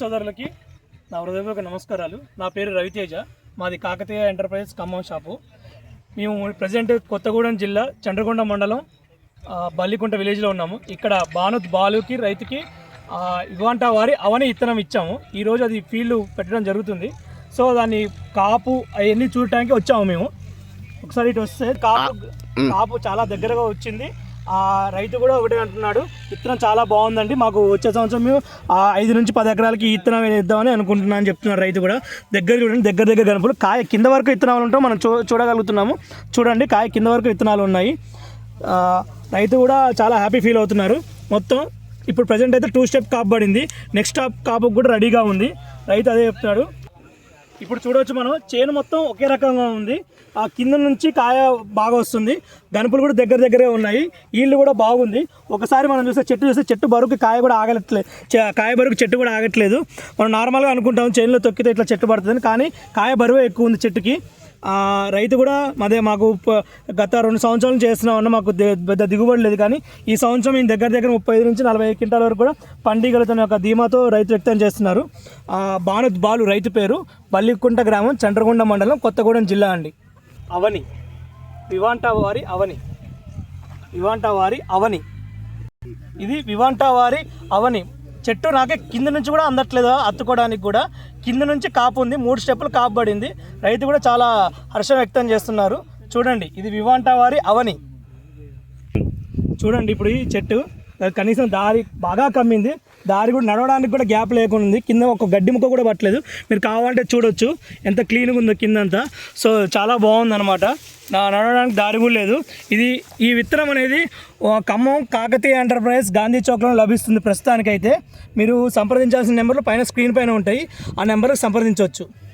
సోదరులకి నా హృదయపూర్వక నమస్కారాలు. నా పేరు రవితేజ. మాది కాకతీయ ఎంటర్ప్రైజెస్ ఖమ్మం షాపు. మేము ప్రజెంట్ కొత్తగూడెం జిల్లా చంద్రకొండ మండలం బల్లికుంట విలేజ్లో ఉన్నాము. ఇక్కడ బాను బాలుకి రైతుకి ఇవాంట వారి అవని ఇత్తనం ఇచ్చాము. ఈరోజు అది ఫీల్డ్ పెట్టడం జరుగుతుంది. సో దాన్ని కాపు అవన్నీ చూడటానికి వచ్చాము మేము. ఒకసారి ఇటు వస్తే కాపు కాపు చాలా దగ్గరగా వచ్చింది. ఆ రైతు కూడా ఒకటే అంటున్నాడు విత్తనం చాలా బాగుందండి మాకు వచ్చే సంవత్సరం మేము ఆ ఐదు నుంచి పది ఎకరాలకి విత్తనం వేద్దామని అనుకుంటున్నాను అని చెప్తున్నాడు రైతు కూడా. దగ్గర చూడండి దగ్గర దగ్గర కనుపులు కాయ కింద వరకు విత్తనాలు ఉంటాం మనం చూ చూడగలుగుతున్నాము. చూడండి కాయ కింద వరకు విత్తనాలు ఉన్నాయి. రైతు కూడా చాలా హ్యాపీ ఫీల్ అవుతున్నారు. మొత్తం ఇప్పుడు ప్రజెంట్ అయితే టూ స్టెప్ కాపు పడింది నెక్స్ట్ స్టాప్ కాపు కూడా రెడీగా ఉంది. రైతు అదే చెప్తున్నాడు ఇప్పుడు చూడవచ్చు మనం. చేను మొత్తం ఒకే రకంగా ఉంది. ఆ కింద నుంచి కాయ బాగా వస్తుంది. గనుపులు కూడా దగ్గర దగ్గరే ఉన్నాయి. ఈళ్ళు కూడా బాగుంది. ఒకసారి మనం చూస్తే చెట్టు చూస్తే చెట్టు బరువుకి కాయ కూడా ఆగట్లేదు కాయ బరువుకి చెట్టు కూడా ఆగట్లేదు. మనం నార్మల్గా అనుకుంటాం చేనులో తొక్కితే ఇట్లా చెట్టు పడుతుంది. కానీ కాయ బరువు ఎక్కువ ఉంది చెట్టుకి. రైతు కూడా అదే మాకు గత రెండు సంవత్సరాలు చేస్తున్నాం అన్న మాకు పెద్ద దిగుబడి లేదు. కానీ ఈ సంవత్సరం మేము దగ్గర దగ్గర ముప్పై ఐదు నుంచి నలభై క్వింటాల వరకు కూడా పండిగలుగుతున్న ఒక ధీమాతో రైతు వ్యక్తం చేస్తున్నారు. బాను బాలు రైతు పేరు. బల్లికుంట గ్రామం చండ్రగుండ మండలం కొత్తగూడెం జిల్లా అండి. అవని. వివాంటావారి అవని. వివాంటావారి అవని. ఇది వివాంటావారి అవని. చెట్టు నాకే కింద నుంచి కూడా అందట్లేదు అత్తుకోవడానికి కూడా. కింద నుంచి కాపు ఉంది మూడు స్టెప్పులు కాపు పడింది. రైతు కూడా చాలా హర్షం వ్యక్తం చేస్తున్నారు. చూడండి ఇది వివాంటావారి అవని. చూడండి ఇప్పుడు ఈ చెట్టు కనీసం దారి బాగా కమ్మింది. దారి కూడా నడవడానికి కూడా గ్యాప్ లేకుండా ఉంది. కింద ఒక గడ్డి ముక్క కూడా పట్టలేదు. మీరు కావాలంటే చూడొచ్చు. ఎంత క్లీన్గా ఉందో కిందంతా. సో చాలా బాగుందన్నమాట. నా నడవడానికి దారి కూడా లేదు. ఇది ఈ విత్తనం అనేది ఖమ్మం కాకతీయ ఎంటర్ప్రైజ్ గాంధీ చౌక్లో లభిస్తుంది ప్రస్తుతానికైతే. మీరు సంప్రదించాల్సిన నెంబర్లు పైన స్క్రీన్ పైన ఉంటాయి. ఆ నెంబర్కి సంప్రదించవచ్చు.